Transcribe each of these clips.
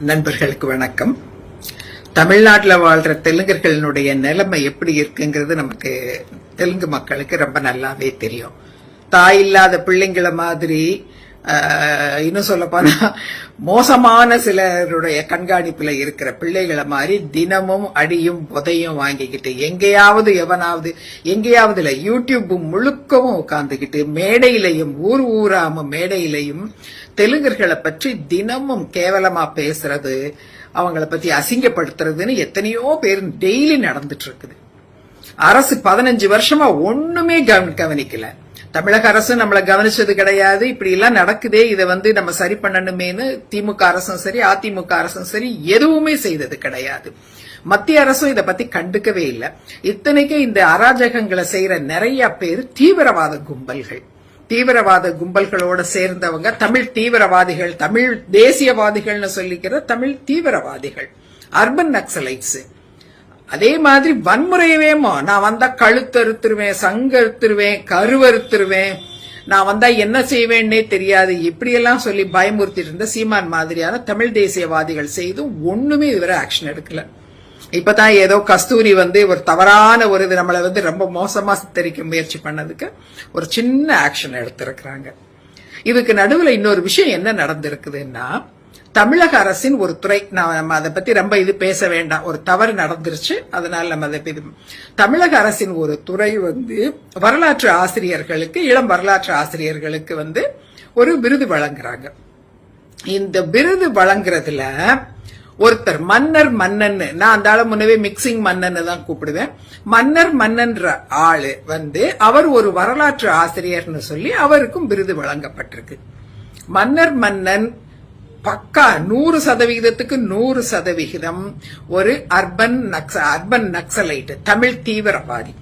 நண்பர்களுக்கு வணக்கம். தமிழ்நாட்டில் வாழ்ற தெலுங்கர்களினுடைய நிலைமை எப்படி இருக்குங்கிறது நமக்கு தெலுங்கு மக்களுக்கு ரொம்ப நல்லாவே தெரியும். தாய் இல்லாத பிள்ளைங்கள மாதிரி இன்னும் சொல்ல போனா மோசமான சிலருடைய கண்காணிப்புல இருக்கிற பிள்ளைகளை மாதிரி தினமும் அடியும் புதையும் வாங்கிக்கிட்டு எங்கேயாவது எவனாவது எங்கேயாவது இல்ல யூடியூப் முழுக்கவும் உட்காந்துக்கிட்டு மேடையிலையும் ஊர் ஊராம மேடையிலையும் தெலுங்கர்களை பற்றி தினமும் கேவலமா பேசுறது அவங்கள பத்தி அசிங்கப்படுத்துறதுன்னு எத்தனையோ பேர் டெய்லி நடந்துட்டு இருக்குது. அரசு பதினஞ்சு வருஷமா ஒண்ணுமே கவனி- கவனிக்கல. தமிழக அரசு நம்மளை கவனிச்சது கிடையாது. இப்படி எல்லாம் நடக்குதே. இதை வந்து நம்ம சரி பண்ணணுமேனு திமுக அரசும் சரி அதிமுக அரசும் சரி எதுவுமே செய்தது கிடையாது. மத்திய அரசும் இதை பத்தி கண்டுக்கவே இல்லை. இத்தனைக்கும் இந்த அராஜகங்களை செய்யற நிறைய பேர் தீவிரவாத கும்பல்கள். தீவிரவாத கும்பல்களோட சேர்ந்தவங்க தமிழ் தீவிரவாதிகள் தமிழ் தேசியவாதிகள்னு சொல்லிக்கிற தமிழ் தீவிரவாதிகள். அர்பன் நக்சலைட்ஸ் அதே மாதிரி வன்முறையவேமோ நான் வந்தா கழுத்தறுத்துருவேன் சங்கறுத்துருவேன் கருவறுத்துருவேன். நான் வந்தா என்ன செய்வேன்னே தெரியாது. இப்படியெல்லாம் சொல்லி பயமுறுத்திட்டு இருந்த சீமான் மாதிரியான தமிழ் தேசியவாதிகள் செய்தும் ஒண்ணுமே இதுவரை ஆக்ஷன் எடுக்கல. இப்பதான் ஏதோ கஸ்தூரி வந்து ஒரு தவறான ஒரு இது நம்மளை வந்து ரொம்ப மோசமா சித்தரிக்க முயற்சி பண்ணதுக்கு ஒரு சின்ன ஆக்ஷன் எடுத்திருக்கிறாங்க. இதுக்கு நடுவில் இன்னொரு விஷயம் என்ன நடந்திருக்குதுன்னா தமிழக அரசின் ஒரு துறை. நான் நம்ம அதை பத்தி ரொம்ப இது பேச வேண்டாம். ஒரு தவறு நடந்துருச்சு. அதனால நம்ம அதை இது தமிழக அரசின் ஒரு துறை வந்து வரலாற்று ஆசிரியர்களுக்கு இளம் வரலாற்று ஆசிரியர்களுக்கு வந்து ஒரு விருது வழங்குறாங்க. இந்த விருது வழங்குறதுல ஒருத்தர் மன்னர் மன்னன் நான் அந்த ஆள முன்னவே மிக்சிங் மன்னன் தான் கூப்பிடுவேன். மன்னர் மன்னன்ற ஆளு வந்து அவர் ஒரு வரலாற்று ஆசிரியர்னு சொல்லி அவருக்கும் விருது வழங்கப்பட்டிருக்கு. மன்னர் மன்னன் பக்கா நூறு சதவிகிதத்துக்கு நூறு சதவிகிதம் ஒரு அர்பன் நக்ச அர்பன் நக்சலைட் தமிழ் தீவிரவாதி.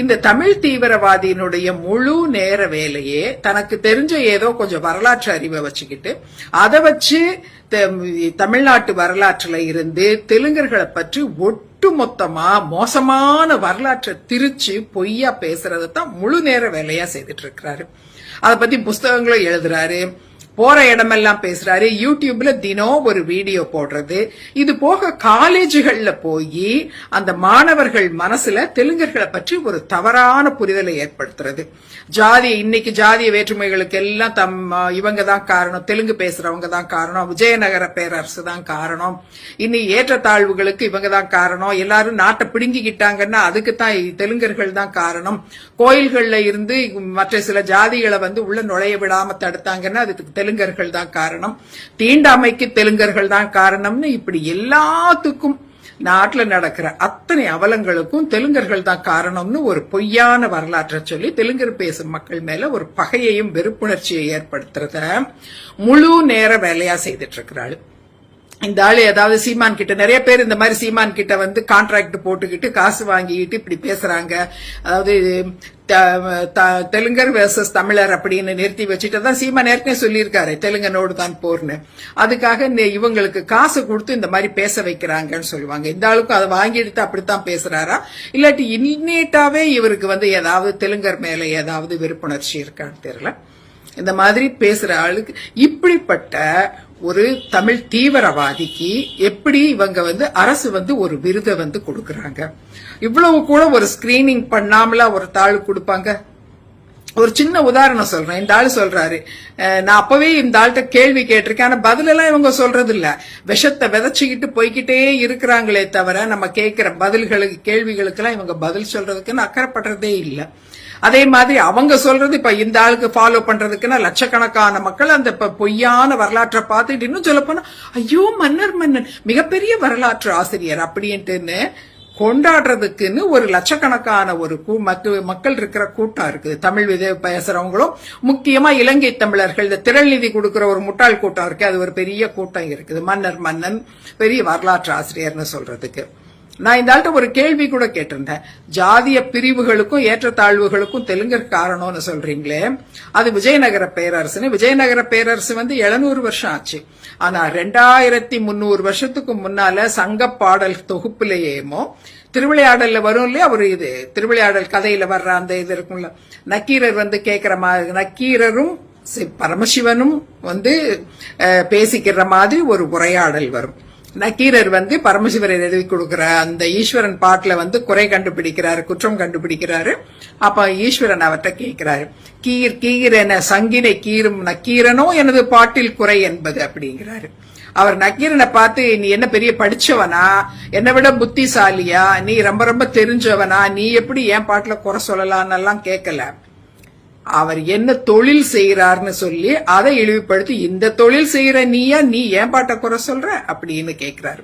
இந்த தமிழ் தீவிரவாதியினுடைய முழு நேர வேலையே தனக்கு தெரிஞ்ச ஏதோ கொஞ்சம் வரலாற்று அறிவை வச்சுக்கிட்டு அதை வச்சு தமிழ்நாட்டு வரலாற்றுல இருந்து தெலுங்கர்களை பற்றி ஒட்டுமொத்தமா மோசமான வரலாற்றை திரிச்சு பொய்யா பேசுறதை தான் முழு நேர வேலையா செய்துட்டு இருக்கிறாரு. அதை பத்தி புஸ்தகங்களும் எழுதுறாரு போற இடமெல்லாம் பேசுறாரு. யூடியூப்ல தினம் ஒரு வீடியோ போடுறது. இது போக காலேஜுகள்ல போய் அந்த மாணவர்கள் மனசுல தெலுங்கர்களை பற்றி ஒரு தவறான புரிதலை ஏற்படுத்துறது. ஜாதி இன்னைக்கு ஜாதிய வேற்றுமைகளுக்கு எல்லாம் தம் இவங்க தான் காரணம். தெலுங்கு பேசுறவங்க தான் காரணம். விஜயநகர பேரரசு தான் காரணம். இனி ஏற்றத்தாழ்வுகளுக்கு இவங்க தான் காரணம். எல்லாரும் நாட்டை பிடுங்கிக்கிட்டாங்கன்னா அதுக்கு தான் தெலுங்கர்கள் தான் காரணம். கோயில்கள்ல இருந்து மற்ற சில ஜாதிகளை வந்து உள்ள நுழைய விடாம தடுத்தாங்கன்னா அதுக்கு தெலுங்கர்கள் தான் காரணம். தீண்டாமைக்கு தெலுங்கர்கள் தான் காரணம்னு இப்படி எல்லாத்துக்கும் நாட்டில் நடக்கிற அத்தனை அவலங்களுக்கும் தெலுங்கர்கள் தான் காரணம்னு ஒரு பொய்யான வரலாற்றை சொல்லி தெலுங்கர் பேசும் மக்கள் மேல ஒரு பகையையும் வெறுப்புணர்ச்சியை ஏற்படுத்துறத முழு நேர வேலையா செய்துட்டு இருக்கிறாள். இந்த ஆளு ஏதாவது சீமான் கிட்ட நிறைய பேர் இந்த மாதிரி சீமான் கிட்ட வந்து கான்ட்ராக்ட் போட்டுக்கிட்டு காசு வாங்கிக்கிட்டு இப்படி பேசுறாங்க. அதாவது தெலுங்கர் வேர்சஸ் தமிழர் அப்படின்னு நிறுத்தி வச்சுட்டு தான் சீமான் ஏற்கனவே சொல்லியிருக்காரு தெலுங்கனோடு தான் போர்னு. அதுக்காக இவங்களுக்கு காசு கொடுத்து இந்த மாதிரி பேச வைக்கிறாங்கன்னு சொல்லுவாங்க. இந்த அளவுக்கு அதை வாங்கிட்டு அப்படித்தான் பேசுறாரா? இல்லாட்டி இன்னேட்டாவே இவருக்கு வந்து ஏதாவது தெலுங்கர் மேல ஏதாவது விருப்புணர்ச்சி இருக்கான்னு தெரியல. இந்த மாதிரி பேசுற ஆளுக்கு இப்படிப்பட்ட ஒரு தமிழ் தீவிரவாதிக்கு எப்படி இவங்க வந்து அரசு வந்து ஒரு விருதை வந்து கொடுக்கறாங்க. இவ்வளவு கூட ஒரு ஸ்கிரீனிங் பண்ணாமலா ஒரு தாள் கொடுப்பாங்க? ஒரு சின்ன உதாரணம் சொல்றேன். இந்த ஆள் சொல்றாரு. நான் அப்பவே இந்த ஆள்கிட்ட கேள்வி கேட்டிருக்கேன். ஆனா பதிலெல்லாம் இவங்க சொல்றது இல்ல விஷத்தை விதைச்சுக்கிட்டு போய்கிட்டே இருக்கிறாங்களே தவிர நம்ம கேட்கிற பதில்களுக்கு கேள்விகளுக்கெல்லாம் இவங்க பதில் சொல்றதுக்குன்னு அக்கறைப்படுறதே இல்லை. அதே மாதிரி அவங்க சொல்றது இப்ப இந்த ஆளுக்கு ஃபாலோ பண்றதுக்குன்னா லட்சக்கணக்கான மக்கள் அந்த இப்ப பொய்யான வரலாற்றை பார்த்துட்டு இன்னும் சொல்ல போனா ஐயோ மன்னர் மன்னன் மிகப்பெரிய வரலாற்று ஆசிரியர் அப்படின்ட்டுன்னு கொண்டாடுறதுக்குன்னு ஒரு லட்சக்கணக்கான ஒரு கூ- மக்கள் இருக்கிற கூட்டம் இருக்குது. தமிழ் விதை பேசுறவங்களும் முக்கியமா இலங்கை தமிழர்கள் இந்த திரள் நிதி கொடுக்கிற ஒரு முட்டாள் கூட்டம் இருக்கு அது ஒரு பெரிய கூட்டம் இருக்குது. மன்னர் மன்னன் பெரிய வரலாற்று ஆசிரியர்னு சொல்றதுக்கு. நான் இந்த ஆள்கிட்ட ஒரு கேள்வி கூட கேட்டிருந்தேன். ஜாதிய பிரிவுகளுக்கும் ஏற்றத்தாழ்வுகளுக்கும் தெலுங்கர் காரணம்னு சொல்றீங்களே. அது விஜயநகர பேரரசுன்னு. விஜயநகர பேரரசு வந்து 700 வருஷம் ஆச்சு. ஆனா ரெண்டாயிரத்தி முன்னூறு வருஷத்துக்கு முன்னால சங்க பாடல் தொகுப்புலேயேமோ திருவிளையாடல்ல வரும் இல்லையா? ஒரு இது திருவிளையாடல் கதையில வர்ற அந்த இது இருக்கும்ல. நக்கீரர் வந்து கேட்கிற மாதிரி நக்கீரரும் பரமசிவனும் வந்து பேசிக்கிற மாதிரி ஒரு உரையாடல் வரும். நக்கீரர் வந்து பரமசிவரை எழுதி கொடுக்கிற அந்த ஈஸ்வரன் பாட்டுல வந்து குறை கண்டுபிடிக்கிறாரு குற்றம் கண்டுபிடிக்கிறாரு. அப்ப ஈஸ்வரன் அவர்கிட்ட கேட்கிறாரு கீர் கீர் என சங்கினை கீரும் நக்கீரனோ எனது பாட்டில் குறை என்பது அப்படிங்கிறாரு. அவர் நக்கீரனை பார்த்து நீ என்ன பெரிய படிச்சவனா? என்னை விட புத்திசாலியா? நீ ரொம்ப ரொம்ப தெரிஞ்சவனா? நீ எப்படி என் பாட்டுல குறை சொல்லலான்னு எல்லாம் கேட்கல? அவர் என்ன தொழில் செய்யறாருன்னு சொல்லி அதை இழிவுபடுத்தி இந்த தொழில் செய்யற நீயா நீ ஏன் பாட்ட குறை சொல்ற? அப்படின்னு கேக்குறாரு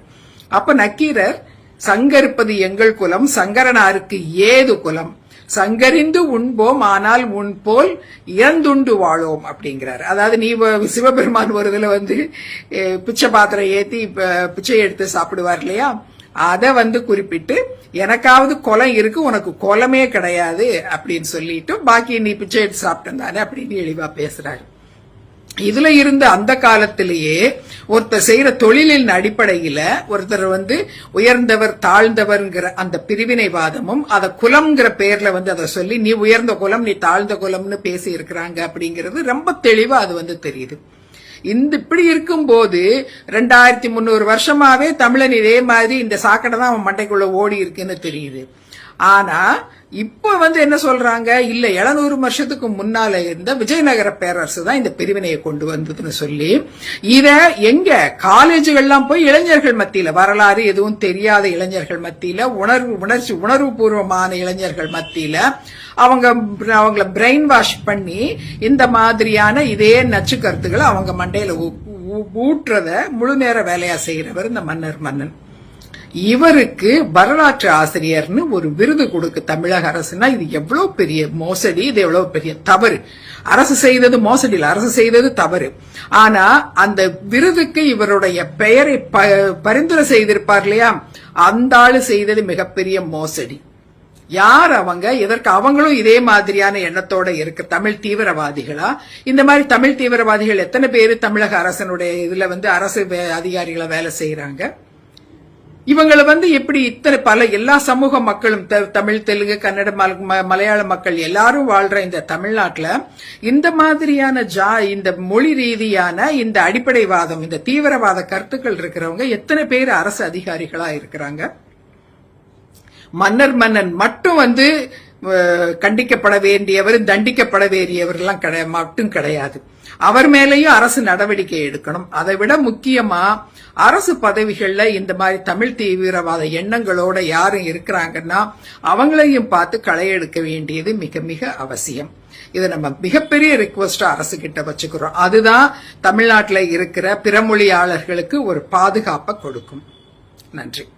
அப்ப நக்கீரர் சங்கரிப்பது எங்கள் குலம் சங்கரனாருக்கு ஏது குலம்? சங்கரிந்து உண்போம் ஆனால் உன் போல் இறந்துண்டு வாழோம் அப்படிங்கிறார். அதாவது நீ வ- சிவபெருமான் ஒரு இதுல வந்து பிச்சை பாத்திரம் ஏத்தி பிச்சை எடுத்து சாப்பிடுவார் இல்லையா? அதை வந்து குறிப்பிட்டு எனக்காவது குலம் இருக்கு உனக்கு குலமே கிடையாது அப்படின்னு சொல்லிட்டு பாக்கி நீ பிச்சை எடுத்து சாப்பிட்டேன் தானே அப்படின்னு எளிவா பேசுறாரு. இதுல இருந்த அந்த காலத்திலேயே ஒருத்தர் செய்யற தொழிலின் அடிப்படையில ஒருத்தர் வந்து உயர்ந்தவர் தாழ்ந்தவர்ங்கிற அந்த பிரிவினைவாதமும் அத குலம்ங்கிற பேர்ல வந்து அதை சொல்லி நீ உயர்ந்த குலம் நீ தாழ்ந்த குலம்னு பேசி இருக்கிறாங்க அப்படிங்கிறது ரொம்ப தெளிவா அது வந்து தெரியுது. இந்த இப்படி இருக்கும்போது ரெண்டாயிரத்தி முந்நூறு வருஷமாவே தமிழன் இதே மாதிரி இந்த சாக்கடை தான் அவன் மண்டைக்குள்ள ஓடி இருக்குன்னு தெரியுது. ஆனா இப்ப வந்து என்ன சொல்றாங்க? இல்ல 700 வருஷத்துக்கு முன்னால இருந்த விஜயநகர பேரரசு தான் இந்த பிரிவினையை கொண்டு வந்ததுன்னு சொல்லி இத எங்க காலேஜுகள்லாம் போய் இளைஞர்கள் மத்தியில வரலாறு எதுவும் தெரியாத இளைஞர்கள் மத்தியில உணர்வு உணர்ச்சி உணர்வு பூர்வமான இளைஞர்கள் மத்தியில அவங்க அவங்கள பிரெயின் வாஷ் பண்ணி இந்த மாதிரியான இதே நச்சு கருத்துக்களை அவங்க மண்டையில ஊ- ஊட்டுறத முழு நேர வேலையா செய்யறவர் இந்த மன்னர் மன்னன். இவருக்கு வரலாற்று ஆசிரியர்னு ஒரு விருது கொடுக்கு தமிழக அரசுனா இது எவ்வளவு பெரிய மோசடி இது எவ்வளவு பெரிய தவறு. அரசு செய்தது மோசடி அரசு செய்தது தவறு. ஆனா அந்த விருதுக்கு இவருடைய பெயரை ப- பரிந்துரை செய்திருப்பார் இல்லையா? அந்த ஆளு செய்தது மிகப்பெரிய மோசடி. யார் அவங்க? இதற்கு அவங்களும் இதே மாதிரியான எண்ணத்தோட இருக்கு. தமிழ் தீவிரவாதிகளா? இந்த மாதிரி தமிழ் தீவிரவாதிகள் எத்தனை பேர் தமிழக அரசனுடைய இதுல வந்து அரசு வே- அதிகாரிகளை வேலை செய்யறாங்க இவங்களை வந்து எப்படி இத்தனை பல எல்லா சமூக மக்களும் த- தமிழ் தெலுங்கு கன்னட ம- மலையாள மக்கள் எல்லாரும் வாழ்ற இந்த தமிழ்நாட்டுல இந்த மாதிரியான ஜா இந்த மொழி ரீதியான இந்த அடிப்படைவாதம் இந்த தீவிரவாத கருத்துக்கள் இருக்கிறவங்க எத்தனை பேர் அரசு அதிகாரிகளா இருக்கிறாங்க? மன்னர் மன்னன் மட்டும் வந்து கண்டிக்கப்பட வேண்டியவர் தண்டிக்கப்பட வேண்டியவர் எல்லாம் மட்டும் கிடையாது. அவர் மேலேயும் அரசு நடவடிக்கை எடுக்கணும். அதை விட முக்கியமா அரசு பதவிகள்ல இந்த மாதிரி தமிழ் தீவிரவாத எண்ணங்களோட யாரும் இருக்கிறாங்கன்னா அவங்களையும் பார்த்து களை எடுக்க வேண்டியது மிக மிக அவசியம். இதை நம்ம மிகப்பெரிய ரிக்வஸ்டா அரசு கிட்ட வச்சுக்கிறோம். அதுதான் தமிழ்நாட்டில் இருக்கிற பிறமொழியாளர்களுக்கு ஒரு பாதுகாப்பை கொடுக்கும். நன்றி.